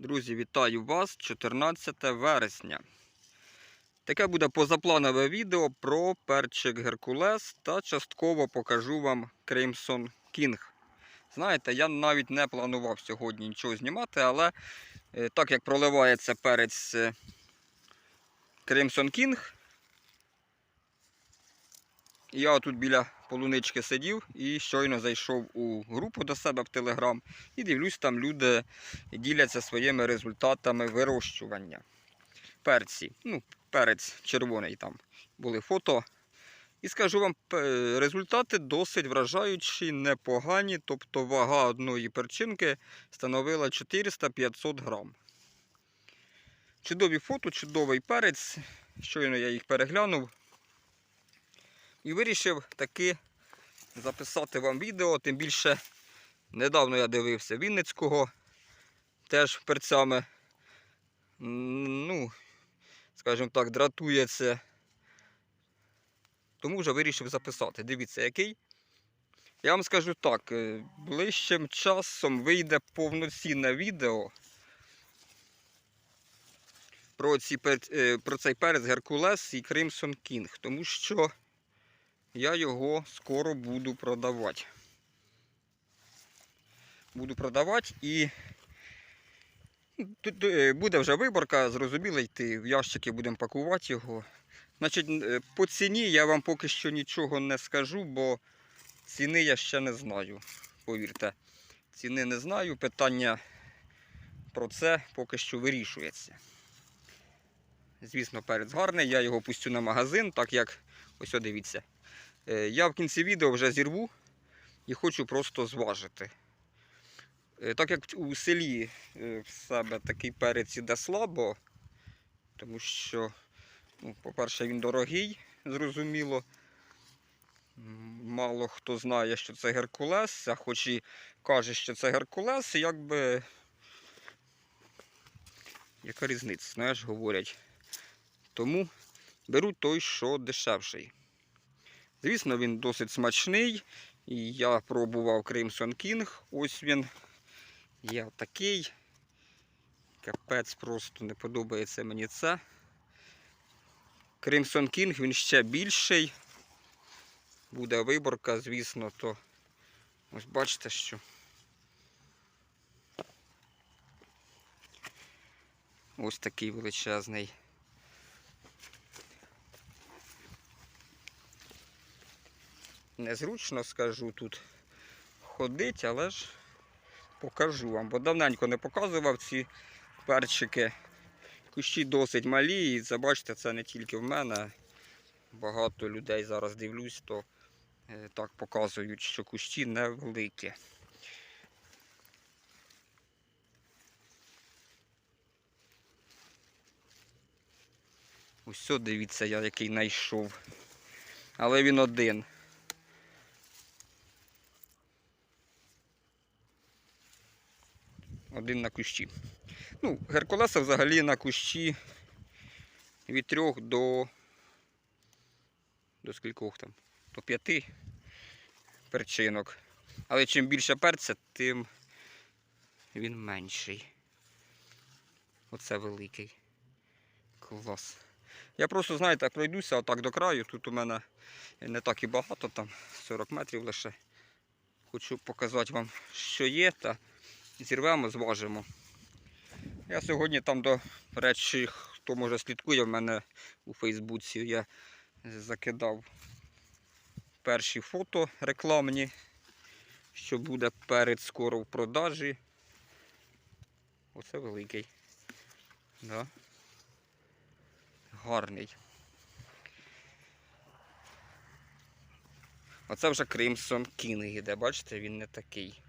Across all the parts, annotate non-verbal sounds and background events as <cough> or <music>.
Друзі, вітаю вас 14 вересня. Таке буде позапланове відео про перчик Геркулес та частково покажу вам Crimson King. Знаєте, я навіть не планував сьогодні нічого знімати, але е, так як проливається перець е, Crimson King, я тут біля полунички сидів і щойно зайшов у групу до себе в Телеграм і дивлюсь, там люди діляться своїми результатами вирощування. Перці, ну, перець червоний там були фото. І скажу вам, результати досить вражаючі, непогані. Тобто вага одної перчинки становила 400-500 грам. Чудові фото, чудовий перець. Щойно я їх переглянув. І вирішив таки записати вам відео, тим більше недавно я дивився Вінницького, теж перцями, ну, скажімо так, дратується. Тому вже вирішив записати. Дивіться, який. Я вам скажу так, е, ближчим часом вийде повноцінне відео про, ці, е, про цей перець Геркулес і Crimson King, тому що я його скоро буду продавати. Буду продавати і тут е, буде вже виборка, зрозуміло, йти в ящики будемо пакувати його. Значить, е, по ціні я вам поки що нічого не скажу, бо ціни я ще не знаю. Повірте, ціни не знаю. Питання про це поки що вирішується. Звісно, перець гарний, я його пустю на магазин, так як ось дивіться. Е, Я в кінці відео вже зірву і хочу просто зважити. Е, Так як у селі е, в себе такий перець іде слабо, тому що, ну, по-перше, він дорогий, зрозуміло. Мало хто знає, що це Геркулес, а хоч і каже, що це Геркулес, якби. Яка різниця, знаєш, говорять. Тому беру той, що дешевший. Звісно, він досить смачний. І я пробував Crimson King. Ось він. Я такий. Капець просто не подобається мені це. Crimson King він ще більший. Буде виборка, звісно, то ось бачите, що. Ось такий величезний. Незручно скажу тут ходить, але ж покажу вам, бо давненько не показував ці перчики. Кущі досить малі, і забачте, це не тільки в мене. Багато людей зараз дивлюсь, то е, так показують, що кущі невеликі. Ось дивіться, я який знайшов. Але він один. Один на кущі. Ну, Геркулеса взагалі на кущі від трьох до. До скількох там? До п'яти перчинок. Але чим більше перця, тим він менший. Оце великий. Клас. Я просто, знаєте, пройдуся отак до краю. Тут у мене не так і багато, там 40 метрів лише. Хочу показати вам, що є, та зірвемо, зважимо. Я сьогодні там, до речі, хто може слідкує, в мене у Фейсбуці я закидав перші фото рекламні, що буде перед скоро в продажі. Оце великий. Да. Гарний. Оце вже Crimson King іде, бачите, він не такий.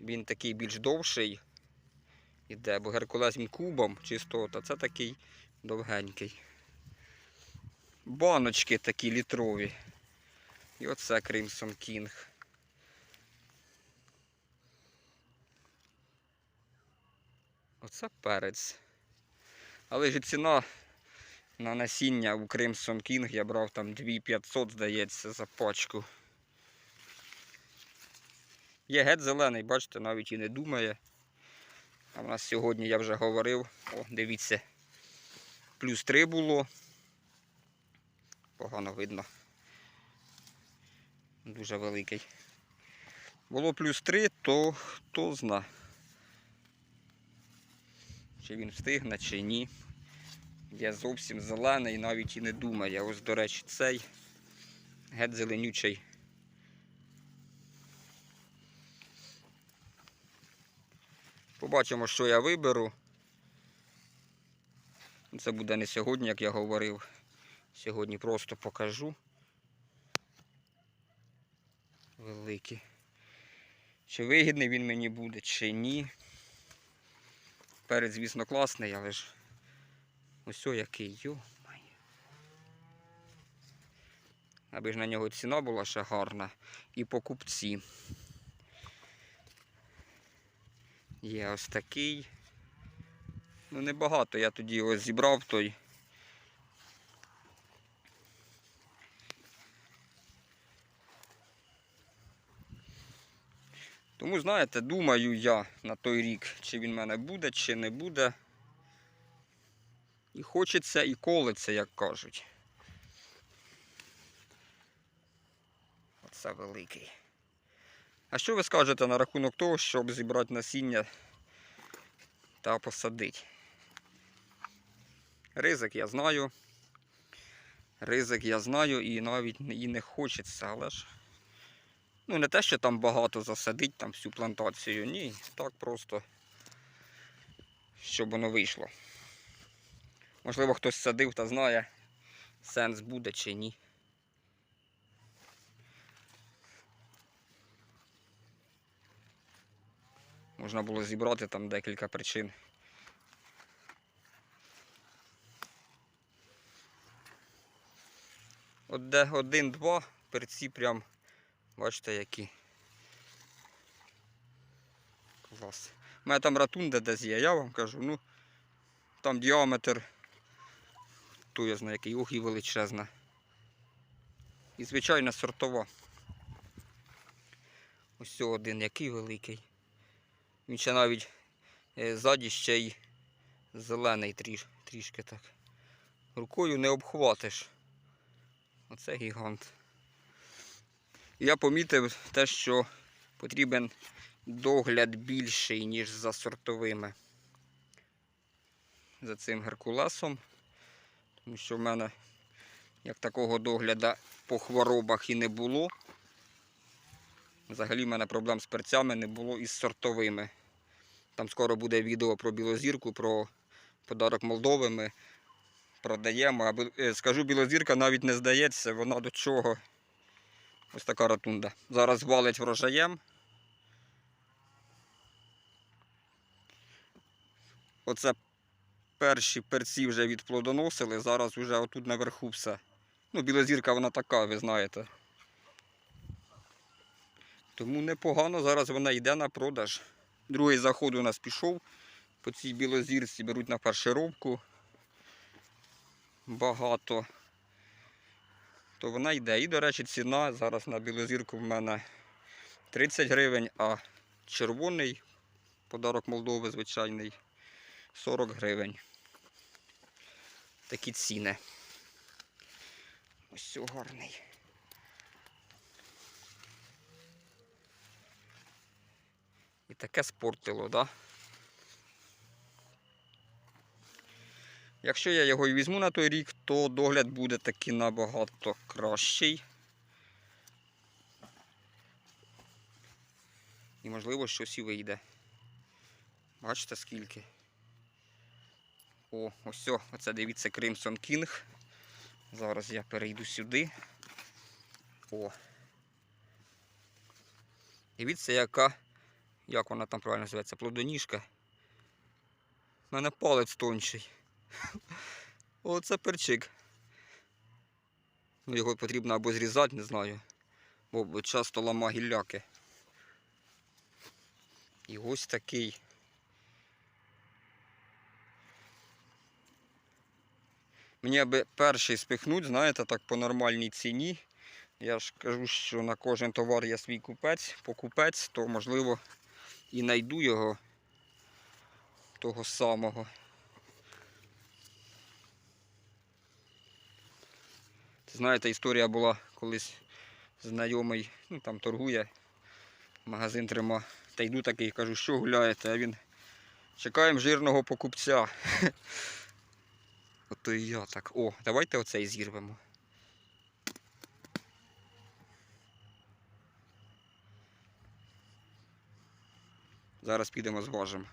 Він такий більш довший іде, бо Геркулес кубом чисто, а це такий довгенький. Баночки такі літрові. І оце Crimson King. Оце перець. Але ж ціна на насіння у Crimson King я брав там 2500, здається, за пачку. Є геть зелений, бачите, навіть і не думає. А в нас сьогодні, я вже говорив, о, дивіться, плюс 3 було. Погано видно. Дуже великий. Було плюс 3, то хто зна. Чи він встигне, чи ні. Я зовсім зелений, навіть і не думаю. Ось, до речі, цей геть зеленючий. Побачимо, що я виберу. Це буде не сьогодні, як я говорив. Сьогодні просто покажу. Великий. Чи вигідний він мені буде, чи ні. Перець, звісно, класний, але ж ось о який, йо-моє. Аби ж на нього ціна була ще гарна. І покупці. Є ось такий. Ну небагато, я тоді його зібрав той. Тому, знаєте, думаю я на той рік, чи він в мене буде, чи не буде. І хочеться, і колиться, як кажуть. Оце великий. А що ви скажете на рахунок того, щоб зібрати насіння та посадити? Ризик я знаю. Ризик я знаю і навіть і не хочеться, але ж. Ну, не те, що там багато засадить там всю плантацію, ні. Так просто, щоб воно вийшло. Можливо, хтось садив та знає, сенс буде чи ні. Можна було зібрати там декілька причин. От де один-два перці прям, бачите, які. Клас. У мене там ратунда десь є, я вам кажу, ну там діаметр, то я знаю, який ох і величезна. І звичайна сортова. Ось один, який великий. Він ще навіть е, ззаді ще й зелений тріш, трішки так. Рукою не обхватиш. Оце гігант. Я помітив те, що потрібен догляд більший, ніж за сортовими. За цим геркулесом. Тому що в мене як такого догляду по хворобах і не було. Взагалі в мене проблем з перцями не було із сортовими. Там скоро буде відео про білозірку, про подарок Молдови. Ми продаємо. А е, скажу, білозірка навіть не здається, вона до чого. Ось така ротунда. Зараз валить врожаєм. Оце перші перці вже відплодоносили, зараз вже отут наверху все. Ну, білозірка вона така, ви знаєте. Тому непогано зараз вона йде на продаж. Другий заход у нас пішов. По цій білозірці беруть на фаршировку. Багато. То вона йде. І, до речі, ціна зараз на білозірку в мене 30 гривень, а червоний подарок Молдови звичайний 40 гривень. Такі ціни. Ось гарний. Таке спортило, да? Якщо я його і візьму на той рік, то догляд буде таки набагато кращий. І можливо щось і вийде. Бачите скільки? О, ось о, оце дивіться Crimson King. Зараз я перейду сюди. О. Дивіться, яка, як вона там правильно називається, плодоніжка. У мене палець тонший. <laughs> Оце перчик. Ну, його потрібно або зрізати, не знаю. Бо часто лама гілляки. І ось такий. Мені аби перший спихнуть, знаєте, так по нормальній ціні. Я ж кажу, що на кожен товар є свій купець, покупець, то можливо і знайду його. того самого. Знаєте, історія була колись знайомий, ну там торгує, магазин трима. Та йду такий, кажу, що гуляєте, а він. Чекаємо жирного покупця. <laughs> Ото і я так. О, давайте оцей зірвемо. Зараз підемо зважимо.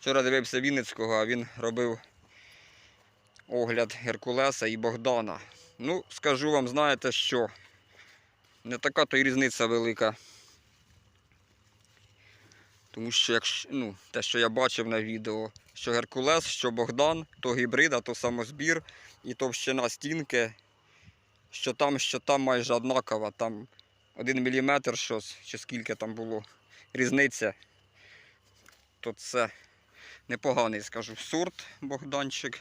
Вчора дивився Вінницького, а він робив огляд Геркулеса і Богдана. Ну, скажу вам, знаєте що? Не така то й різниця велика. Тому що ну, те, що я бачив на відео, що Геркулес, що Богдан, то гібрид, а то самозбір і товщина стінки, що там, що там майже однакова. Там один міліметр щось, чи скільки там було різниця, то це непоганий, скажу, сорт Богданчик.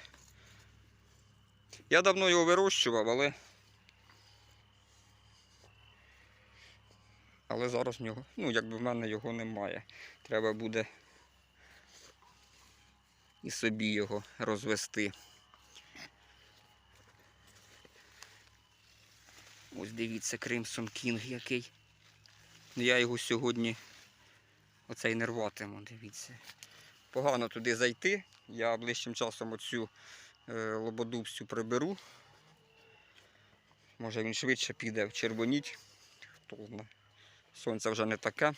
Я давно його вирощував, але. Але зараз в нього, ну, якби в мене його немає. Треба буде і собі його розвести. Ось дивіться, Crimson King який. Я його сьогодні оцей не рватиму, дивіться. Погано туди зайти. Я ближчим часом оцю е, лободу всю приберу. Може він швидше піде в червоніть. Хто знає. Сонце вже не таке.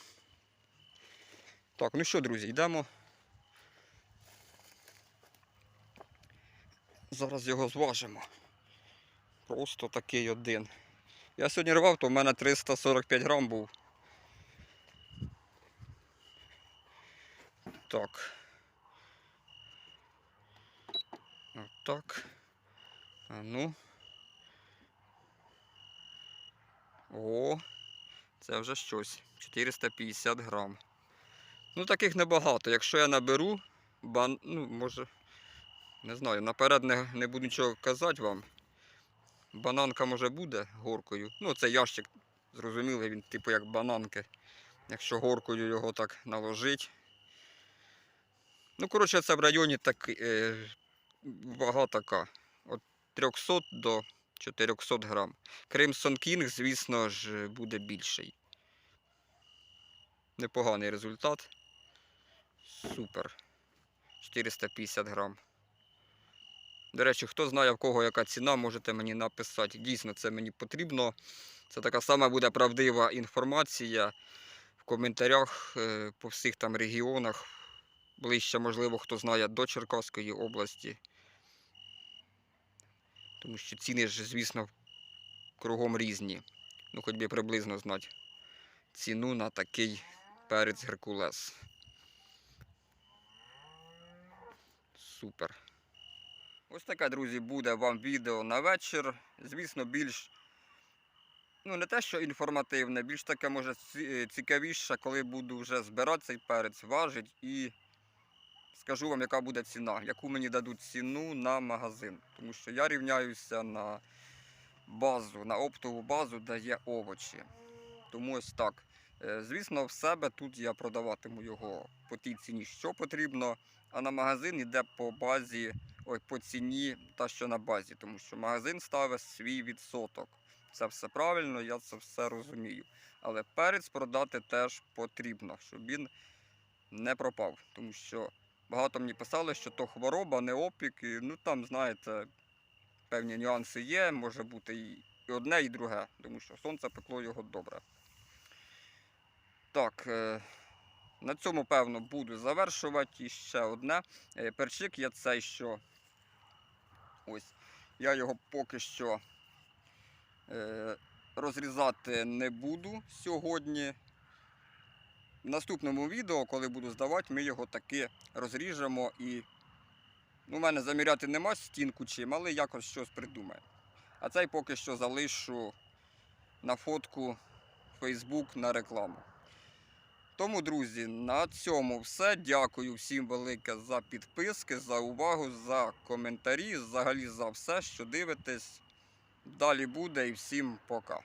Так, ну що, друзі, йдемо. Зараз його зважимо. Просто такий один. Я сьогодні рвав, то в мене 345 грам був. Так. Отак. А ну. О, це вже щось. 450 грам. Ну, таких небагато. Якщо я наберу, бан... ну, може, не знаю, наперед не, не буду нічого казати вам. Бананка може буде горкою. Ну, це ящик, зрозуміло, він типу як бананки. Якщо горкою його так наложить. Ну, коротше, це в районі так, е, вага така. От 300 до 400 грам. Crimson King, звісно ж, буде більший. Непоганий результат. Супер. 450 грам. До речі, хто знає в кого яка ціна, можете мені написати. Дійсно, це мені потрібно. Це така сама буде правдива інформація в коментарях е, по всіх там регіонах. Ближче, можливо, хто знає до Черкаської області. Тому що ціни ж, звісно, кругом різні. Ну, хоч би приблизно знати ціну на такий перець Геркулес. Супер. Ось таке, друзі, буде вам відео на вечір. Звісно, більш, ну не те, що інформативне, більш таке може цікавіше, коли буду вже збирати цей перець, важить і скажу вам, яка буде ціна, яку мені дадуть ціну на магазин. Тому що я рівняюся на базу, на оптову базу, де є овочі. Тому ось так. Е, Звісно, в себе тут я продаватиму його по тій ціні, що потрібно, а на магазин йде по базі, по ціні та що на базі, тому що магазин ставить свій відсоток. Це все правильно, я це все розумію. Але перець продати теж потрібно, щоб він не пропав. Тому що багато мені писали, що то хвороба, не опік. І, ну там, знаєте, певні нюанси є, може бути і одне, і друге, тому що сонце пекло його добре. Так, е, на цьому, певно, буду завершувати. І ще одне. Е, Перчик є цей, що ось. Я його поки що е, розрізати не буду сьогодні. В наступному відео, коли буду здавати, ми його таки розріжемо і ну, у мене заміряти нема стінку чим, але якось щось придумаю. А цей поки що залишу на фотку Facebook на рекламу. Тому, друзі, на цьому все. Дякую всім велике за підписки, за увагу, за коментарі, взагалі за все, що дивитесь. Далі буде і всім пока.